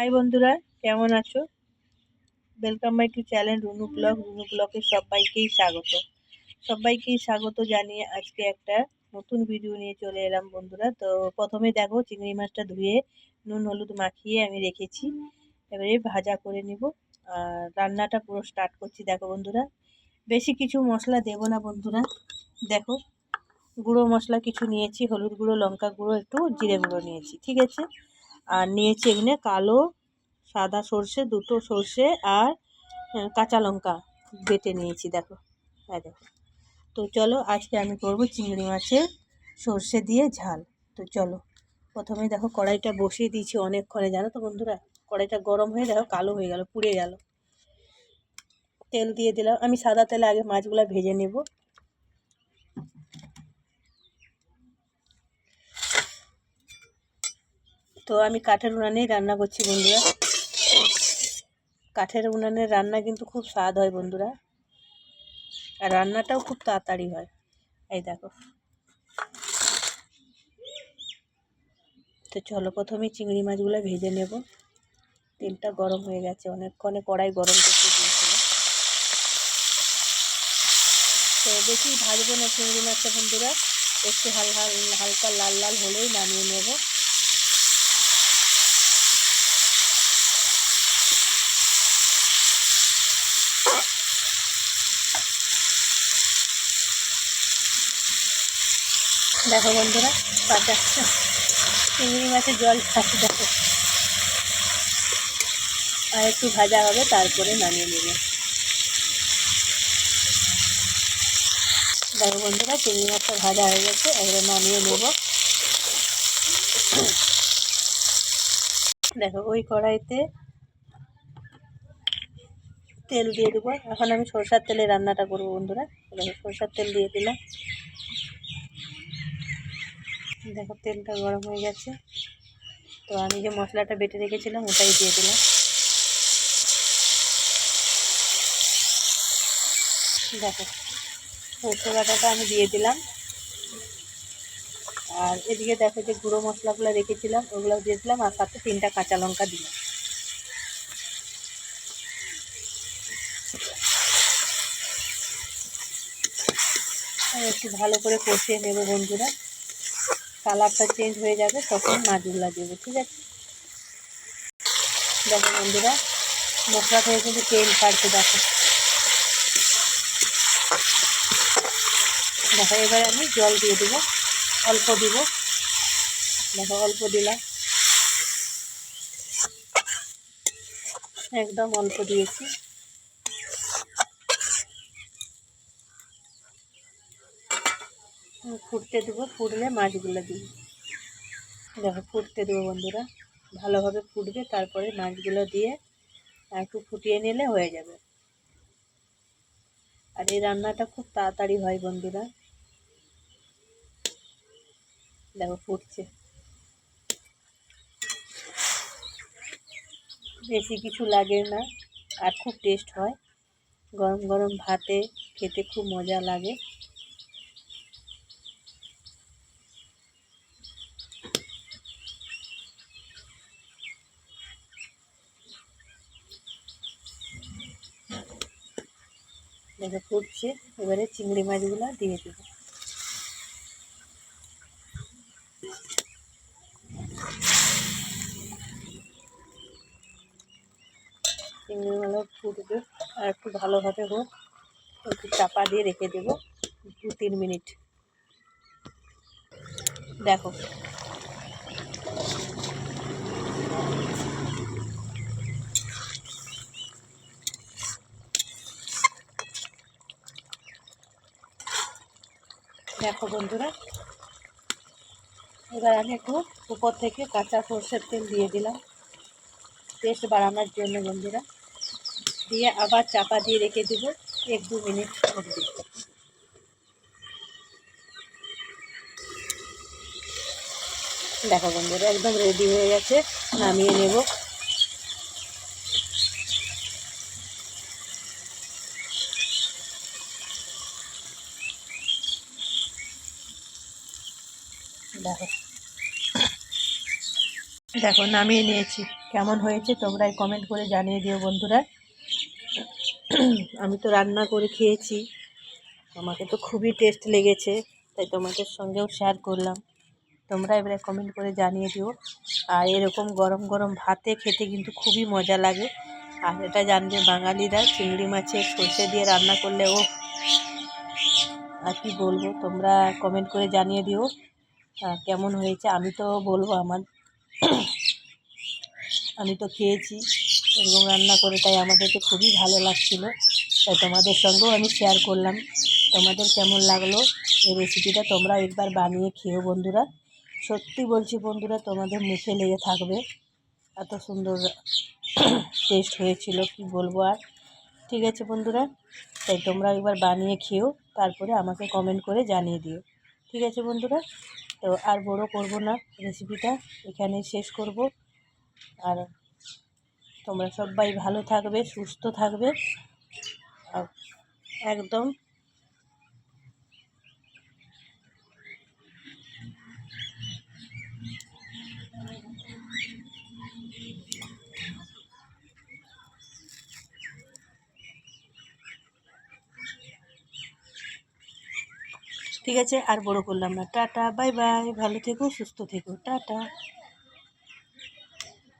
High বন্ধুরা, কেমন আছো? Welcome my to channel Runu blog Runu ব্লগে সবাইকেই স্বাগত। সবাইকেই স্বাগত জানিয়ে আজকে একটা নতুন ভিডিও নিয়ে চলে এলাম বন্ধুরা। তো প্রথমে দেখো, চিংড়ি মাছটা ধুয়ে নুন, হলুদ মাখিয়ে আমি রেখেছি। এবারে ভাজা করে নিব। আর রান্নাটা পুরো স্টার্ট করছি, দেখো বন্ধুরা। বেশি কিছু মশলা দেব না বন্ধুরা। দেখো, গুঁড়ো মশলা কিছু নিয়েছি, হলুদ গুঁড়ো, লঙ্কা গুঁড়ো, একটু জিরে গুঁড়ো নিয়েছি, ঠিক আছে? আর নিয়েছি এখানে কালো, সাদা সর্ষে, দুটো সর্ষে আর কাঁচা লঙ্কা বেটে নিয়েছি, দেখো। হ্যাঁ দেখো। তো চলো, আজকে আমি করব চিংড়ি মাছের সর্ষে দিয়ে ঝাল। তো চলো, প্রথমে দেখো কড়াইটা বসিয়ে দিয়েছি অনেকক্ষণে, জানো তো বন্ধুরা? কড়াইটা গরম হয়ে দেখো কালো হয়ে গেল, পুড়ে গেল। তেল দিয়ে দিলাম। আমি সাদা তেলে আগে মাছগুলো ভেজে নেব। তো আমি কাঠের উনানেই রান্না করছি বন্ধুরা। কাঠের উনানের রান্না কিন্তু খুব স্বাদ হয় বন্ধুরা। আর রান্নাটাও খুব তাড়াতাড়ি হয়। এই দেখো। তো চলো প্রথমেই চিংড়ি মাছগুলো ভেজে নেব। তেলটা গরম হয়ে গেছে। অনেকক্ষণে কড়াই গরম করতে দিয়েছিল তো বেশি ভাজবো না চিংড়ি মাছটা বন্ধুরা। একটু হালকা হালকা লাল লাল হলেই নামিয়ে নেব। দেখো বন্ধুরা পাচাচ্ছে চিংড়ি মাছের জল খাচ্ছে, দেখো। আর একটু ভাজা হবে, তারপরে নামিয়ে নেবে। দেখো বন্ধুরা, চিংড়ি মাছটা ভাজা হয়ে গেছে, এবারে নামিয়ে নেব। দেখো, ওই কড়াইতে তেল দিয়ে দেবো। এখন আমি সরষার তেলে রান্নাটা করব বন্ধুরা। দেখো, সরষার তেল দিয়ে দিলাম। দেখো তেলটা গরম হয়ে গেছে। তো আমি যে মশলাটা বেটে রেখেছিলাম, ওটাই দিয়ে দিলাম। দেখো, সরষে বাটাটা আমি দিয়ে দিলাম। আর এদিকে দেখো যে গুঁড়ো মশলাগুলো রেখেছিলাম, ওগুলো দিয়ে দিলাম, আর সাথে তিনটা কাঁচা লঙ্কা দিলাম। একটু ভালো করে কষিয়ে নেব বন্ধুরা। কালারটা চেঞ্জ হয়ে যাবে, তখন মাছগুলো দেবো, ঠিক আছে? দেখো বন্ধুরা, মশলা থেকে কিন্তু তেল ছাড়ছে, দেখো। দেখো, এবার আমি জল দিয়ে দেবো, অল্প দিব। দেখো, অল্প দিলাম। একদম অল্প দিয়েছি। ফুটতে দেবো, ফুটলে মাছগুলো দিই। দেখো, ফুটতে দেবো বন্ধুরা। ভালোভাবে ফুটবে, তারপরে মাছগুলো দিয়ে একটু ফুটিয়ে নিলে হয়ে যাবে। আর এই রান্নাটা খুব তাড়াতাড়ি হয় বন্ধুরা। দেখো, ফুটছে। বেশি কিছু লাগে না, আর খুব টেস্ট হয়। গরম গরম ভাতে খেতে খুব মজা লাগে। দেখে ফুটছে এবারে চিংড়ি মাছগুলো দিয়ে দেব। মাছ ফুটবে আর একটু ভালোভাবে হোক, একটু চাপা দিয়ে রেখে দেব দু তিন মিনিট। দেখো। দেখো বন্ধুরা। এবার আমি একটু উপর থেকে কাঁচা সর্ষের তেল দিয়ে দিলাম। টেস্ট বাড়ানোর জন্য বন্ধুরা। দিয়ে আবার চাপা দিয়ে রেখে দেবো এক দু মিনিট অবধি। দেখো বন্ধুরা, একদম রেডি হয়ে গেছে। নামিয়ে নেব। দেখো। দেখো, নামিয়ে নিয়েছি। কেমন হয়েছে তোমরাই কমেন্ট করে জানিয়ে দিও বন্ধুরা। আমি তো রান্না করে খেয়েছি। আমাকে তো খুবই টেস্ট লেগেছে, তাই তোমাদের সঙ্গেও শেয়ার করলাম। তোমরা এবারে কমেন্ট করে জানিয়ে দিও। আর এরকম গরম গরম ভাতে খেতে কিন্তু খুবই মজা লাগে। আর এটা জানবে বাঙালিরা, চিংড়ি মাছের সর্ষে দিয়ে রান্না করলে ও আর কি বলব, তোমরা কমেন্ট করে জানিয়ে দিও। কেমন হয়েছে আমি তো বলব আমার। আমি তো খেয়েছি, এরকম রান্না করে, তাই আমাদেরকে খুবই ভালো লাগছিল। তাই তোমাদের সঙ্গেও আমি শেয়ার করলাম। তোমাদের কেমন লাগল? এই রেসিপিটা তোমরা একবার বানিয়ে খেও বন্ধুরা। সত্যি বলছি বন্ধুরা, তোমাদের মুখে লেগে থাকবে। এত সুন্দর টেস্ট হয়েছিল, কি বলব আর। ঠিক আছে বন্ধুরা, তাই তোমরা একবার বানিয়ে খেও তারপরে আমাকে কমেন্ট করে জানিয়ে দিও। ঠিক আছে বন্ধুরা? তো আর বড় করব না রেসিপিটা এখানে শেষ করব। আর তোমরা সবাই ভালো থাকবে, সুস্থ থাকবে। একদম ঠিক আছে আর বড় করলাম না। টাটা বাই বাই ভালো থেকো সুস্থ থেকো। টাটা।